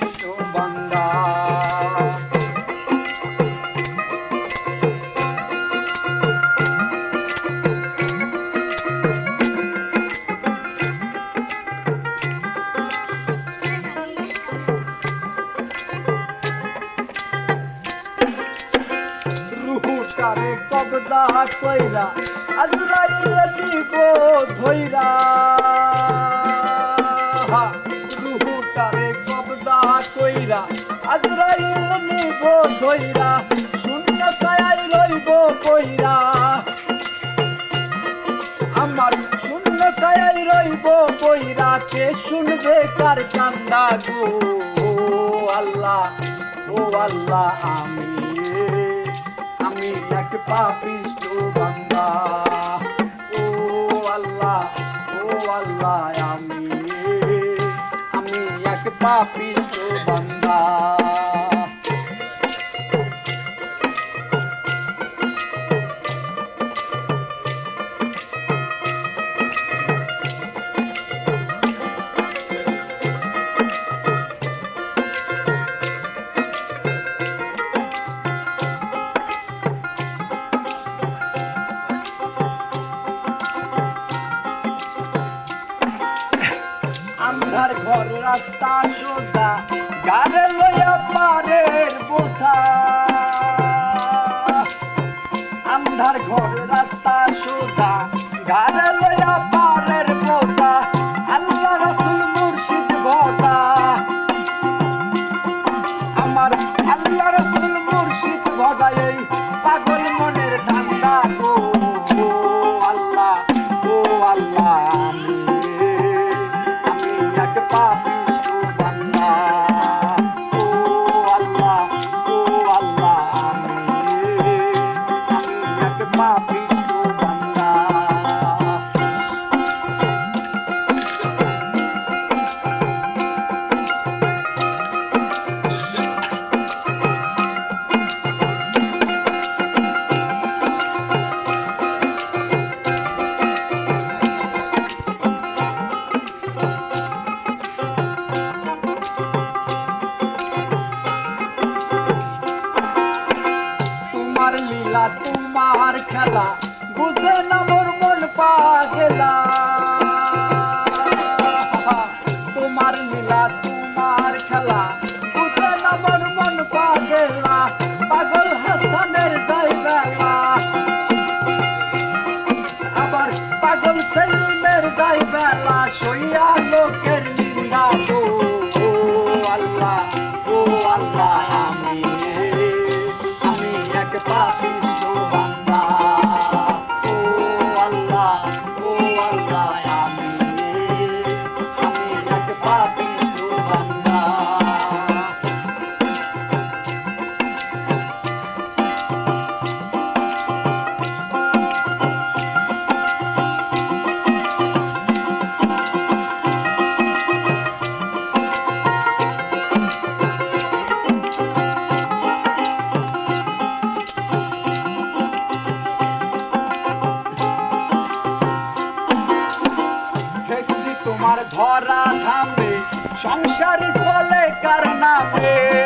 পাপিষ্ট কবজা কইরা আজরাইল নিব ধইরা। শূন্য ছায়াই রইব কইরা আমার শূন্য ছায়াই রইব কইরা কে শুনবে কার কান্দা গো? আল্লাহ, ও আল্লাহ, আমি আমি এক পাপিষ্ট বান্দা। ও আল্লাহ ও আল্লাহ, আমি আমি এক পাপিষ্ট বান্দা। রাস্তা সোজা, গাড়ে লইয়া পারের বোঝা। আন্ধার ঘর, রাস্তা সোজা, গাড়ে লইয়া পারের বোঝা। আল্লাহ রসুল মুর্শিদ বোঝা আমার আল্লাহ লীলা তোমার খেলা বুঝে না মোর মন পাগেলা তোমার ধরা থামবে সংসার চলে কার নামে?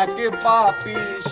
পাপিষ্ঠ বান্দা